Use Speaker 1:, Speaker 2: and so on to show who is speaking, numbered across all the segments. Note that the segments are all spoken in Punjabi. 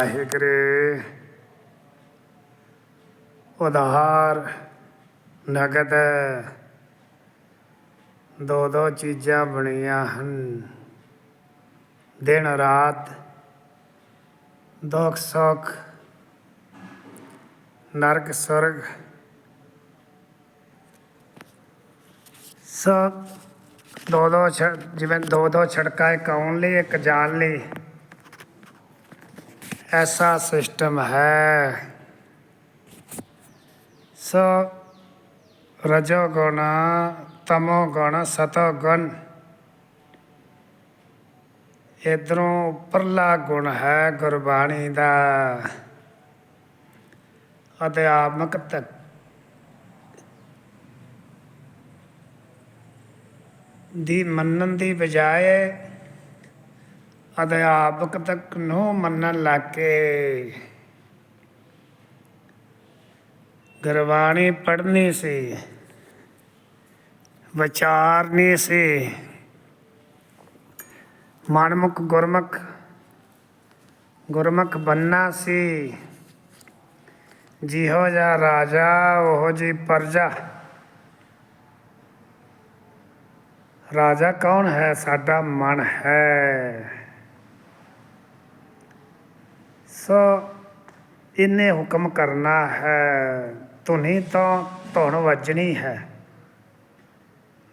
Speaker 1: ਵਾਹਿਗੁਰੂ। ਉਧਾਰ, ਨਗਦ, ਦੋ ਦੋ ਚੀਜ਼ਾਂ ਬਣੀਆਂ ਹਨ। ਦਿਨ ਰਾਤ, ਦੁੱਖ ਸੁੱਖ, ਨਰਕ ਸੁਰਗ। ਸਭ ਦੋ ਦੋ ਜਿਵੇਂ ਦੋ ਦੋ ਛੜਕਾ ਇੱਕ ਆਉਣ ਲਈ, ਇੱਕ ਜਾਣ ਲਈ। ਐਸਾ ਸਿਸਟਮ ਹੈ। ਸੋ ਰਜੋ ਗੁਣ, ਤਮੋ ਗੁਣ, ਸਤੋ ਗੁਣ। ਇਧਰੋਂ ਉੱਪਰਲਾ ਗੁਣ ਹੈ ਗੁਰਬਾਣੀ ਦਾ। ਅਧਿਆਤਮਕ ਤੱਕ। ਦੀ ਮੰਨਣ ਦੀ ਬਜਾਏ ਅਧਿਆਪਕ ਤੱਕ ਨੂੰ ਮੰਨਣ ਲੱਗ। ਕੇ ਗੁਰਬਾਣੀ ਪੜ੍ਹਨੀ ਸੀ, ਵਿਚਾਰਨੀ ਸੀ। ਮਨਮੁਖ ਗੁਰਮੁਖ ਗੁਰਮੁਖ ਬੰਨਾ ਸੀ। ਜਿਹੋ ਜਿਹਾ ਰਾਜਾ, ਉਹੋ ਜੀ ਪਰਜਾ। ਰਾਜਾ ਕੌਣ ਹੈ? ਸਾਡਾ ਮਨ ਹੈ। ਸੋ ਇਹਨੇ ਹੁਕਮ ਕਰਨਾ ਹੈ। ਧੁਨੀ ਤੋਂ ਧੁਨ ਵੱਜਣੀ ਹੈ।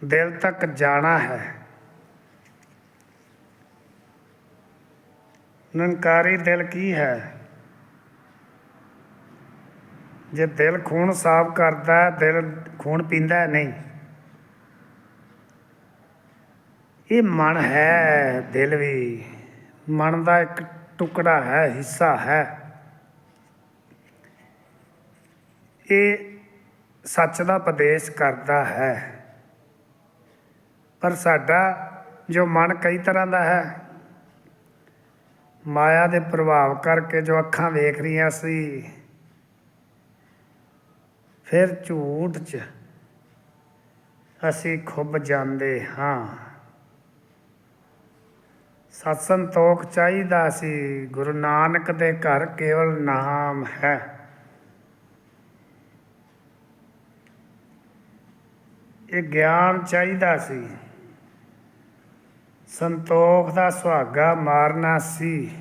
Speaker 1: ਦਿਲ ਤੱਕ ਜਾਣਾ ਹੈ। ਨਿਰੰਕਾਰੀ ਦਿਲ ਕੀ ਹੈ? ਜੇ ਦਿਲ ਖੂਨ ਸਾਫ਼ ਕਰਦਾ ਦਿਲ ਖੂਨ ਪੀਂਦਾ ਨਹੀਂ। ਇਹ ਮਨ ਹੈ ਦਿਲ ਵੀ। ਮਨ ਦਾ ਇੱਕ ਟੁਕੜਾ ਹੈ, ਹਿੱਸਾ ਹੈ। ਇਹ ਸੱਚ ਦਾ ਉਪਦੇਸ਼ ਕਰਦਾ ਹੈ। ਪਰ ਸਾਡਾ ਜੋ ਮਨ ਕਈ ਤਰ੍ਹਾਂ ਦਾ ਹੈ, ਮਾਇਆ ਦੇ ਪ੍ਰਭਾਵ ਕਰਕੇ ਜੋ ਅੱਖਾਂ ਵੇਖ ਰਹੀਆਂ ਸੀ, ਫਿਰ ਝੂਠ 'ਚ ਅਸੀਂ ਖੁੱਬ ਜਾਂਦੇ ਹਾਂ। ਸਤ ਸੰਤੋਖ ਚਾਹੀਦਾ ਸੀ, ਗੁਰੂ ਨਾਨਕ ਦੇ ਘਰ ਕੇਵਲ ਨਾਮ ਹੈ। ਇਹ ਗਿਆਨ ਚਾਹੀਦਾ ਸੀ। ਸੰਤੋਖ ਦਾ ਸੁਹਾਗਾ ਮਾਰਨਾ ਸੀ।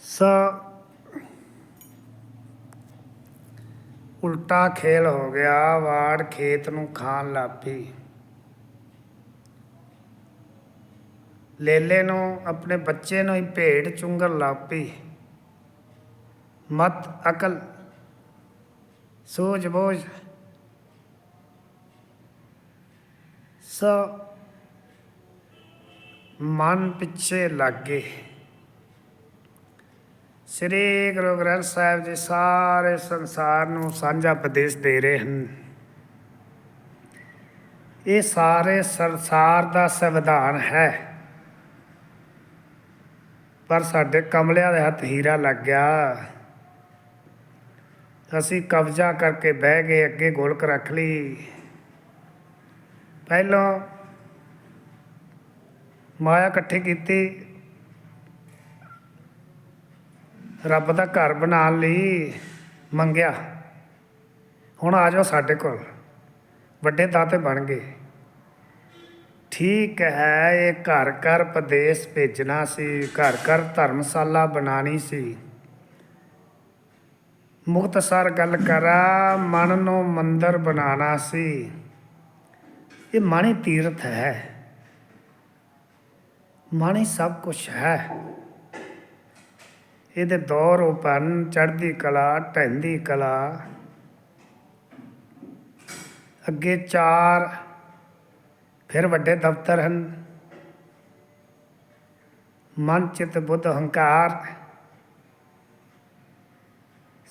Speaker 1: ਸੋ ਉਲਟਾ ਖੇਲ ਹੋ ਗਿਆ, ਵਾੜ ਖੇਤ ਨੂੰ ਖਾਣ ਲੱਗ ਲੇਲੇ ਨੂੰ, ਆਪਣੇ ਬੱਚੇ ਨੂੰ ਹੀ ਭੇਡ ਚੁੰਗਰ ਲਾਪੀ ਮਤ, ਅਕਲ ਸੋਚ ਬੋਝ ਸੋ ਮਨ ਪਿੱਛੇ ਲੱਗ ਗਏ। ਸ੍ਰੀ ਗੁਰੂ ਗ੍ਰੰਥ ਸਾਹਿਬ ਜੀ ਸਾਰੇ ਸੰਸਾਰ ਨੂੰ ਸਾਂਝਾ ਉਪਦੇਸ਼ ਦੇ ਰਹੇ ਹਨ। ਇਹ ਸਾਰੇ ਸੰਸਾਰ ਦਾ ਸੰਵਿਧਾਨ ਹੈ। ਪਰ ਸਾਡੇ ਕਮਲਿਆਂ ਦੇ ਹੱਥ ਹੀਰਾ ਲੱਗ ਗਿਆ। ਅਸੀਂ ਕਬਜ਼ਾ ਕਰਕੇ ਬਹਿ ਗਏ, ਅੱਗੇ ਗੋਲਕ ਰੱਖ ਲਈ। ਪਹਿਲੋਂ ਮਾਇਆ ਇਕੱਠੀ ਕੀਤੀ। ਰੱਬ ਦਾ ਘਰ ਬਣਾਉਣ ਲਈ ਮੰਗਿਆ। ਹੁਣ ਆ ਜਾਓ ਸਾਡੇ ਕੋਲ। ਵੱਡੇ ਦਾਤੇ ਬਣ ਗਏ। ਠੀਕ ਹੈ, ਇਹ ਘਰ ਘਰ ਪ੍ਰਦੇਸ਼ ਭੇਜਣਾ ਸੀ, ਘਰ ਘਰ ਧਰਮਸ਼ਾਲਾ ਬਣਾਣੀ ਸੀ। ਮੁਕਤਸਰ ਗੱਲ ਕਰਾਂ, ਮਨ ਨੂੰ ਮੰਦਰ ਬਣਾਉਣਾ ਸੀ। ਇਹ ਮਨ ਤੀਰਥ ਹੈ। ਮਨ ਸਭ ਕੁਝ ਹੈ। ਇਹਦੇ ਦੌਰ ਉਪਨ, ਚੜ੍ਹਦੀ ਕਲਾ, ਢਹਿੰਦੀ ਕਲਾ। ਅੱਗੇ ਚਾਰ ਫਿਰ ਵੱਡੇ ਦਫ਼ਤਰ ਹਨ। ਮਨ ਚਿਤ ਬੁੱਧ ਹੰਕਾਰ।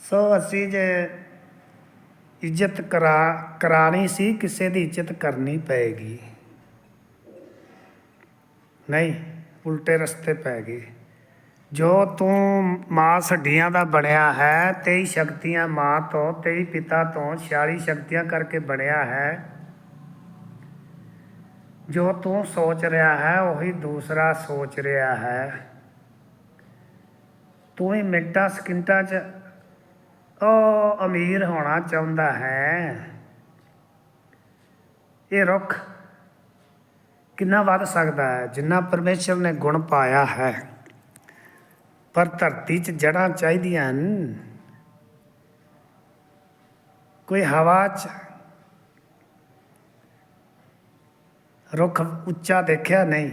Speaker 1: ਸੋ ਅਸੀਂ ਜੇ ਇੱਜ਼ਤ ਕਰਾ, ਕਰਾਣੀ ਸੀ, ਕਿਸੇ ਦੀ ਇੱਜ਼ਤ ਕਰਨੀ ਪਏਗੀ ਨਹੀਂ, ਉਲਟੇ ਰਸਤੇ ਪੈ ਗਏ। ਜੋ ਤੂੰ ਮਾਂ ਸੱਡੀਆਂ ਦਾ ਬਣਿਆ ਹੈ, ਤੇਈ ਸ਼ਕਤੀਆਂ ਮਾਂ ਤੋਂ, ਤੇਈ ਪਿਤਾ ਤੋਂ 46 ਸ਼ਕਤੀਆਂ ਕਰਕੇ ਬਣਿਆ ਹੈ ਜੋ ਤੂੰ ਸੋਚ ਰਿਹਾ ਹੈ, ਉਹੀ ਦੂਸਰਾ ਸੋਚ ਰਿਹਾ ਹੈ। ਤੂੰ ਵੀ ਮਿੰਟਾਂ, ਸਕਿੰਟਾਂ 'ਚ ਉਹ ਅਮੀਰ ਹੋਣਾ ਚਾਹੁੰਦਾ ਹੈ। ਇਹ ਰੁੱਖ ਕਿੰਨਾ ਵੱਧ ਸਕਦਾ ਹੈ, ਜਿੰਨਾ ਪਰਮੇਸ਼ਰ ਨੇ ਗੁਣ ਪਾਇਆ ਹੈ। ਪਰ ਧਰਤੀ 'ਚ ਜੜਾਂ ਚਾਹੀਦੀਆਂ ਹਨ। ਕੋਈ ਹਵਾ 'ਚ ਰੁੱਖ ਉੱਚਾ ਦੇਖਿਆ ਨਹੀਂ।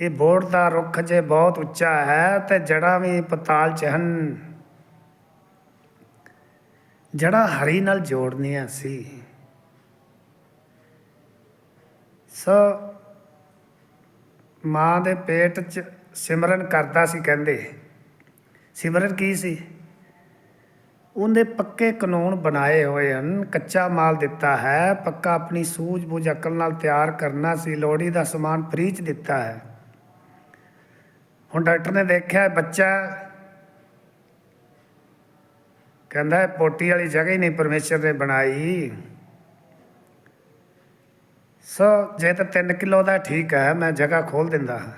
Speaker 1: ਇਹ ਬੋੜ ਦਾ ਰੁੱਖ ਜੇ ਬਹੁਤ ਉੱਚਾ ਹੈ ਤੇ ਜੜਾਂ ਵੀ ਪਤਾਲ 'ਚ ਹਨ। ਜੜਾਂ ਹਰੀ ਨਾਲ ਜੋੜਨੀਆਂ ਸੀ। ਸੋ ਮਾਂ ਦੇ ਪੇਟ 'ਚ ਸਿਮਰਨ ਕਰਦਾ ਸੀ ਕਹਿੰਦੇ। ਸਿਮਰਨ ਕੀ ਸੀ? ਉਹਨੇ ਪੱਕੇ ਕਾਨੂੰਨ ਬਣਾਏ ਹੋਏ ਹਨ। ਕੱਚਾ ਮਾਲ ਦਿੱਤਾ ਹੈ। ਪੱਕਾ ਆਪਣੀ ਸੂਝ-ਬੂਝ, ਅਕਲ ਨਾਲ ਤਿਆਰ ਕਰਨਾ ਸੀ। ਲੋੜੀ ਦਾ ਸਮਾਨ ਫ੍ਰੀ 'ਚ ਦਿੱਤਾ ਹੈ। ਹੁਣ ਡਾਕਟਰ ਨੇ ਦੇਖਿਆ ਬੱਚਾ ਕਹਿੰਦਾ ਪੋਟੀ ਵਾਲੀ ਜਗ੍ਹਾ ਹੀ ਨਹੀਂ ਪਰਮੇਸ਼ਰ ਨੇ ਬਣਾਈ। ਸੋ ਜੇ ਤਾਂ 3 ਕਿਲੋ ਦਾ ਠੀਕ ਹੈ, ਮੈਂ ਜਗ੍ਹਾ ਖੋਲ ਦਿੰਦਾ ਹਾਂ।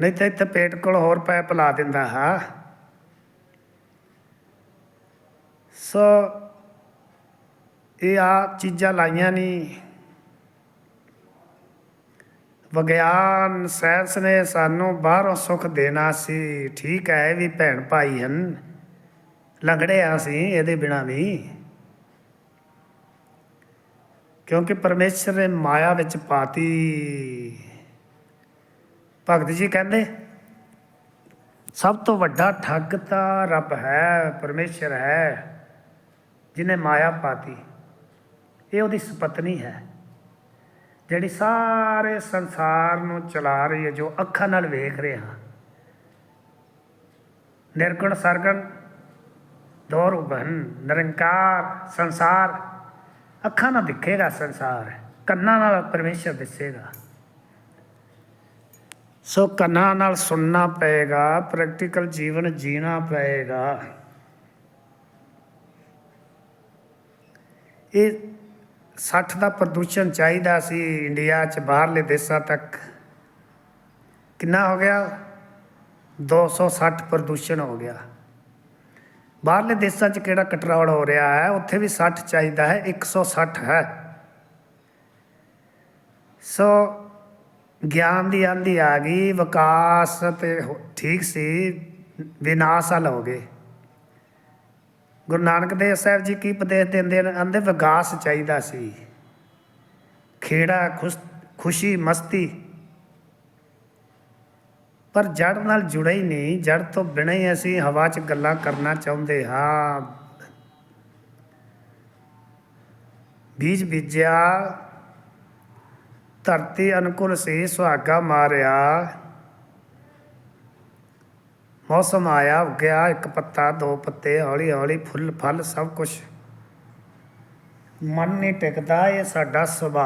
Speaker 1: ਨਹੀਂ ਤਾਂ ਇੱਥੇ ਪੇਟ ਕੋਲ ਹੋਰ ਪੈਪ ਲਾ ਦਿੰਦਾ ਹਾਂ। ਸੋ ਇਹ ਆ ਚੀਜ਼ਾਂ ਲਾਈਆਂ ਨਹੀਂ ਵਿਗਿਆਨ ਸਾਇੰਸ ਨੇ ਸਾਨੂੰ ਬਾਹਰੋਂ ਸੁੱਖ ਦੇਣਾ ਸੀ। ਠੀਕ ਹੈ, ਇਹ ਵੀ ਭੈਣ ਭਾਈ ਹਨ। ਲੰਗੜੇ ਆ ਸੀ ਇਹਦੇ ਬਿਨਾ ਵੀ। ਕਿਉਂਕਿ ਪਰਮੇਸ਼ਰ ਨੇ ਮਾਇਆ ਵਿੱਚ ਪਾਤੀ। ਭਗਤ ਜੀ ਕਹਿੰਦੇ, ਸਭ ਤੋਂ ਵੱਡਾ ਠੱਗ ਤਾਂ ਰੱਬ ਹੈ, ਪਰਮੇਸ਼ਰ ਹੈ। ਜਿਹਨੇ ਮਾਇਆ ਪਾਤੀ, ਇਹ ਉਹਦੀ ਸੁਪਤਨੀ ਹੈ। ਜਿਹੜੀ ਸਾਰੇ ਸੰਸਾਰ ਨੂੰ ਚਲਾ ਰਹੀ ਹੈ, ਜੋ ਅੱਖਾਂ ਨਾਲ ਵੇਖ ਰਹੇ। ਹਾਂ ਨਿਰਗੁਣ, ਸਰਗਣ ਦੋ ਰੂਪ ਨਿਰੰਕਾਰ, ਸੰਸਾਰ। ਅੱਖਾਂ ਨਾਲ ਦਿਖੇਗਾ ਸੰਸਾਰ, ਕੰਨਾਂ ਨਾਲ ਪਰਮੇਸ਼ਰ ਦਿਸੇਗਾ। ਸੋ ਕੰਨਾਂ ਨਾਲ ਸੁਣਨਾ ਪਏਗਾ, ਪ੍ਰੈਕਟੀਕਲ ਜੀਵਨ ਜੀਣਾ ਪਏਗਾ। ਇਹ 60 ਦਾ ਪ੍ਰਦੂਸ਼ਣ ਚਾਹੀਦਾ ਸੀ ਇੰਡੀਆ ਚ, ਬਾਹਰਲੇ ਦੇਸ਼ਾਂ ਤੱਕ। ਕਿੰਨਾ ਹੋ ਗਿਆ? 260 ਪ੍ਰਦੂਸ਼ਣ ਹੋ ਗਿਆ। ਬਾਹਰਲੇ ਦੇਸ਼ਾਂ 'ਚ ਕਿਹੜਾ ਕੰਟਰੋਲ ਹੋ ਰਿਹਾ ਹੈ? ਉੱਥੇ ਵੀ 60 ਚਾਹੀਦਾ ਹੈ 160 ਹੈ। ਸੋ ਗਿਆਨ ਦੀ ਆਂਦੀ ਆ ਗਈ, ਵਿਕਾਸ ਤੇ ਹੋ- ਠੀਕ ਸੀ, ਵਿਨਾਸ਼ ਹਲ ਹੋ ਗਏ। ਗੁਰੂ ਨਾਨਕ ਦੇਵ ਸਾਹਿਬ ਜੀ ਕੀ ਉਪਦੇਸ਼ ਦਿੰਦੇ ਨੇ ਆਂਦੇ ਵਿਕਾਸ ਚਾਹੀਦਾ ਸੀ। ਖੇੜਾ ਖੁਸ਼ੀ ਮਸਤੀ। ਪਰ ਜੜ ਨਾਲ ਜੁੜੇ ਹੀ ਨਹੀਂ। ਜੜ ਤੋਂ ਬਿਨਾਂ ਹੀ ਅਸੀਂ ਹਵਾ 'ਚ ਗੱਲਾਂ ਕਰਨਾ ਚਾਹੁੰਦੇ ਹਾਂ। ਬੀਜ ਬੀਜਿਆ, ਧਰਤੀ ਅਨੁਕੂਲ ਸੀ, ਸੁਹਾਗਾ ਮਾਰਿਆ। ਮੌਸਮ ਆਇਆ, ਗਿਆ ਇੱਕ ਪੱਤਾ, ਦੋ ਪੱਤੇ, ਹੌਲੀ ਹੌਲੀ ਫੁੱਲ, ਫਲ ਸਭ ਕੁਝ ਮਨ ਨਹੀਂ ਟਿਕਦਾ ਇਹ ਸਾਡਾ ਸੁਭਾਅ।